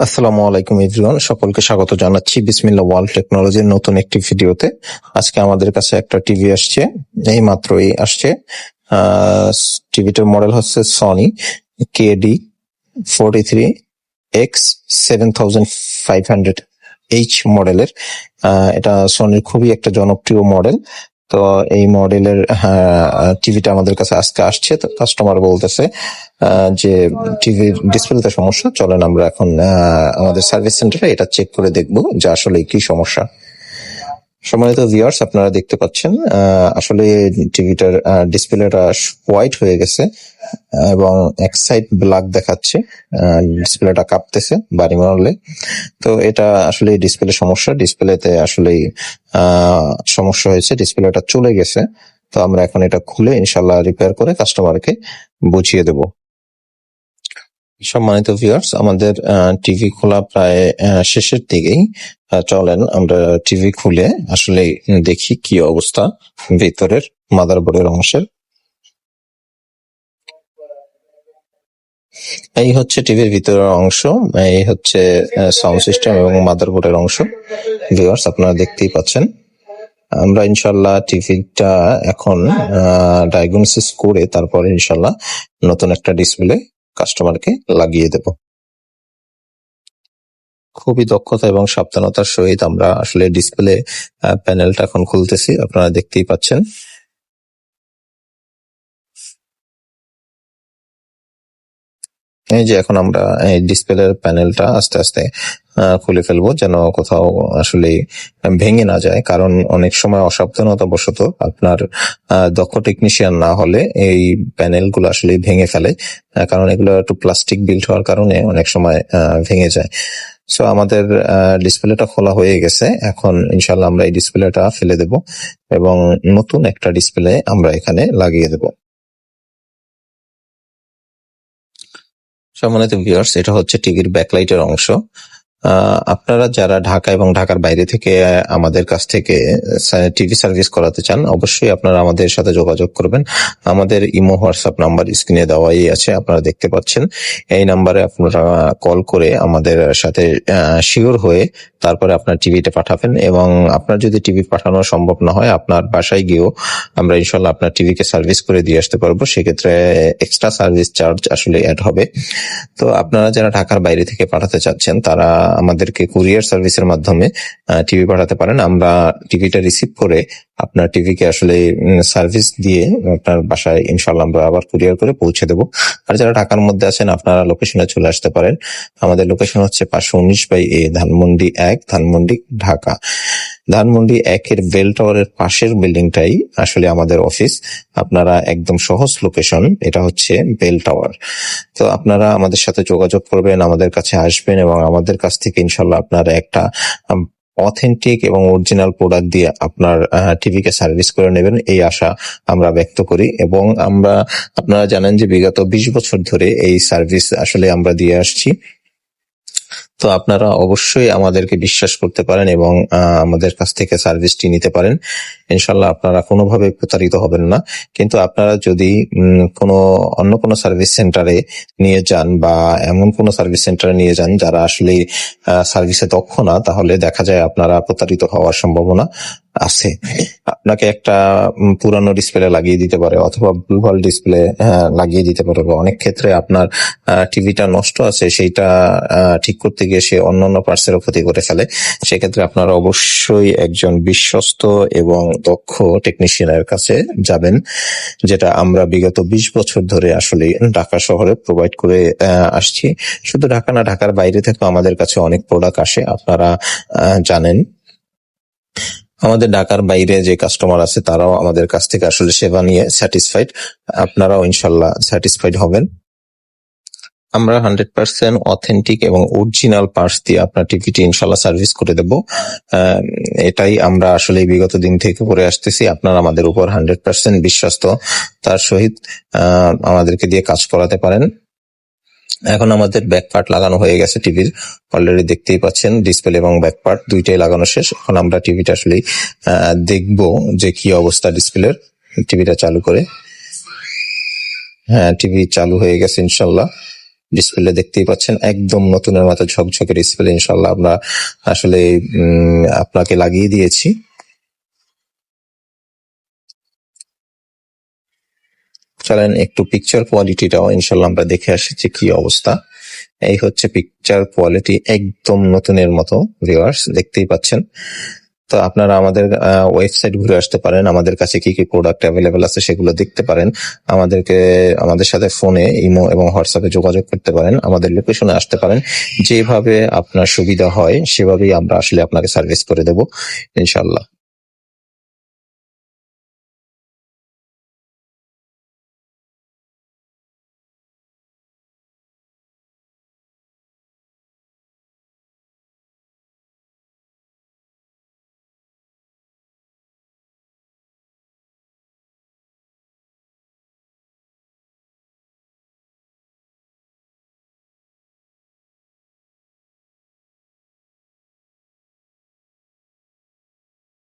আসসালামু আলাইকুম, এভরিওয়ান। সকলকে স্বাগত জানাচ্ছি বিসমিল্লা ওয়ার্ল্ড টেকনোলজির নতুন একটি ভিডিওতে। আজকে আমাদের কাছে একটা টিভি আসছে, এই মাত্রই আসছে। টিভিটার মডেল হচ্ছে Sony KD forty three X seven thousand five hundred H মডেলের। এটা সনির খুবই একটা জনপ্রিয় মডেল। তো এই মডেলের টিভিটা আমাদের কাছে আজকে আসছে। তো কাস্টমার বলতেছে যে টিভির ডিসপ্লেতে সমস্যা, চলেন আমরা এখন আমাদের সার্ভিস সেন্টারে এটা চেক করে দেখব যে আসলে কি সমস্যা। সম্মানিত ভিউয়ার্স আপনারা দেখতে পাচ্ছেন আসলে টিভিটার ডিসপ্লেটা হোয়াইট হয়ে গেছে। এবং এক সাইড ব্ল্যাক দেখাচ্ছে ডিসপ্লেটা কাঁপতেছে বাড়ি মারলে তো এটা আসলে ডিসপ্লে সমস্যা। ডিসপ্লেতে আসলে সমস্যা হয়েছে ডিসপ্লেটা চলে গেছে। তো আমরা এখন এটা খুলে ইনশাল্লাহ রিপেয়ার করে কাস্টমারকে বুঝিয়ে দেব। সম্মানিত ভিউয়ার্স আমাদের টিভি খোলা প্রায় শেষের দিকেই চলেন আমরা টিভি খুলে আসলে দেখি কি অবস্থা ভিতরের মাদারবোর্ডের অংশের। এই হচ্ছে টিভির ভিতরের অংশ, এই হচ্ছে সাউন্ড সিস্টেম এবং মাদারবোর্ডের অংশ। ভিউয়ার্স আপনারা দেখতেই পাচ্ছেন। আমরা ইনশাল্লাহ টিভিটা এখন ডায়াগনোসিস করে তারপর ইনশাল্লাহ নতুন একটা ডিসপ্লে কাস্টমারকে লাগিয়ে দেব। খুবই দক্ষতা এবং সাবধানতার সহিত আমরা আসলে ডিসপ্লে প্যানেলটা এখন খুলতেছি, আপনারা দেখতেই পাচ্ছেন। এই যে এখন আমরা এই ডিসপ্লের প্যানেলটা আস্তে আস্তে খুলে ফেলব যেন কোথাও আসলে ভেঙে না যায়। কারণ অনেক সময় অসাবধানতা বশত আপনার দক্ষ টেকনিশিয়ান না হলে এই প্যানেলগুলো আসলে ভেঙে ফেলে কারণ এগুলো একটু প্লাস্টিক বিল্ড হওয়ার কারণে অনেক সময় ভেঙে যায়। সো আমাদের ডিসপ্লেটা খোলা হয়ে গেছে। এখন ইনশাল্লাহ আমরা এই ডিসপ্লেটা ফেলে দেব এবং নতুন একটা ডিসপ্লে আমরা এখানে লাগিয়ে দেব। সম্মানিত ভিউয়ার্স এটা হচ্ছে টিভির ব্যাকলাইটের অংশ। আপনারা যারা ঢাকা এবং ঢাকার বাইরে থেকে আমাদের কাছ থেকে টিভি সার্ভিস করাতে চান, অবশ্যই আপনারা আমাদের সাথে যোগাযোগ করবেন। আমাদের ইমো, হোয়াটসঅ্যাপ নাম্বার স্ক্রিনে দেওয়াই আছে, আপনারা দেখতে পাচ্ছেন। এই নাম্বারে আপনারা কল করে আমাদের সাথে শিওর হয়ে তারপরে আপনার টিভিটা পাঠাবেন এবং আপনার যদি টিভি পাঠানো সম্ভব না হয়, আপনার বাসায় গিয়েও আমরা ইনশাল্লাহ আপনার টিভিকে সার্ভিস করে দিয়ে আসতে পারব। সেক্ষেত্রে এক্সট্রা সার্ভিস চার্জ আসলে অ্যাড হবে। তো আপনারা যারা ঢাকার বাইরে থেকে পাঠাতে চাচ্ছেন, তারা আমাদেরকে কুরিয়ার সার্ভিসের মাধ্যমে টিভি পাঠাতে পারেন। আমরা টিভিটা রিসিভ করে আপনার টিভিকে আসলে সার্ভিস দিয়ে আপনার বাসায় ইনশাল্লাহ আমরা আবার কুরিয়ার করে পৌঁছে দেবো। আর যারা ঢাকার মধ্যে আছেন, আপনারা লোকেশনে চলে আসতে পারেন। আমাদের লোকেশন হচ্ছে পাঁচশো উনিশ বাই এ, ধানমন্ডি এক, ধানমন্ডি ঢাকা। ধানমন্ডি একের বেল টাওয়ারের পাশের বিল্ডিংটাই আসলে আমাদের অফিস। আপনারা একদম সহজ লোকেশন, এটা হচ্ছে বেল টাওয়ার। তো আপনারা আমাদের সাথে যোগাযোগ করবেন, আমাদের কাছে আসবেন এবং আমাদের কাছ থেকে ইনশাল্লাহ আপনারা একটা অথেন্টিক এবং অরিজিনাল প্রোডাক্ট দিয়ে আপনার টিভিকে সার্ভিস করে নেবেন, এই আশা আমরা ব্যক্ত করি। এবং আমরা, আপনারা জানেন যে বিগত বিশ বছর ধরে এই সার্ভিস আসলে আমরা দিয়ে আসছি। তো আপনারা অবশ্যই আমাদেরকে বিশ্বাস করতে পারেন এবং আমাদের কাছ থেকে সার্ভিসটি নিতে পারেন। ইনশাল্লাহ আপনারা কোনোভাবে প্রতারিত হবেন না। কিন্তু আপনারা যদি কোনো, অন্য কোনো সার্ভিস সেন্টারে নিয়ে যান বা এমন কোনো সার্ভিস সেন্টারে নিয়ে যান যারা আসলে সার্ভিসে দক্ষ না, তাহলে দেখা যায় আপনারা প্রতারিত হওয়ার সম্ভাবনা আছে। আপনাকে একটা পুরানো ডিসপ্লে লাগিয়ে দিতে পারে অথবা ভুলভাল ডিসপ্লে লাগিয়ে দিতে পারে। বা অনেক ক্ষেত্রে আপনার টিভিটা নষ্ট আছে, সেইটা ঠিক করতে গিয়ে সে অন্যান্য পার্টসেরও ক্ষতি করে ফেলে। সেক্ষেত্রে আপনারা অবশ্যই একজন বিশ্বস্ত এবং দক্ষ টেকনিশিয়ানের কাছে যাবেন, যেটা আমরা বিগত বিশ বছর ধরে আসলে ঢাকা শহরে প্রোভাইড করে আসছি। শুধু ঢাকা না, ঢাকার বাইরে থেকেও আমাদের কাছে অনেক প্রোডাক্ট আসে, আপনারা জানেন। আমাদের ঢাকার বাইরে যে কাস্টমার আছে, তারাও আমাদের কাছ থেকে আসলে সেবা নিয়ে স্যাটিসফাইড আপনারাও ইনশাল্লাহ স্যাটিসফাইড হবেন। আমরা হান্ড্রেড পার্সেন্ট অথেন্টিক এবং অরিজিনাল পার্টস দিয়ে আপনার টিভিটি ইনশাল্লাহ সার্ভিস করে দেব। এটাই আমরা আসলে বিগত দিন থেকে করে আসতেছি। আপনারা আমাদের উপর হান্ড্রেড পার্সেন্ট বিশ্বস্ত। তার সহিত আমাদেরকে দিয়ে কাজ করাতে পারেন। এখন আমাদের ব্যাক পার্ট লাগানো হয়ে গেছে টিভির। অলরেডি দেখতেই পাচ্ছেন ডিসপ্লে এবং ব্যাক পার্ট দুইটাই লাগানো শেষ। এখন আমরা টিভিটা আসলে দেখব যে কি অবস্থা ডিসপ্লের টিভিটা চালু করে। হ্যাঁ টিভি চালু হয়ে গেছে ইনশাল্লাহ। ডিসপ্লে দেখতেই পাচ্ছেন, একদম নতুনের মতো ঝকঝকে ডিসপ্লে ইনশাল্লাহ আমরা আসলে আপনাকে লাগিয়ে দিয়েছি। চলেন একটু পিকচার কোয়ালিটিটাও ইনশাল্লাহ আমরা দেখে আসি যে কি অবস্থা। এই হচ্ছে পিকচার কোয়ালিটি একদম নতুনের মতো ভিউয়ার্স দেখতেই পাচ্ছেন। তো আপনারা আমাদের ওয়েবসাইট ঘুরে আসতে পারেন। আমাদের কাছে কি কি প্রোডাক্ট অ্যাভেলেবেল আছে সেগুলো দেখতে পারেন। আমাদেরকে, আমাদের সাথে ফোনে ইমো এবং হোয়াটসঅ্যাপে যোগাযোগ করতে পারেন। আমাদের লোকেশনে আসতে পারেন। যেভাবে আপনার সুবিধা হয়, সেভাবেই আমরা আসলে আপনাকে সার্ভিস করে দেব, ইনশাল্লাহ।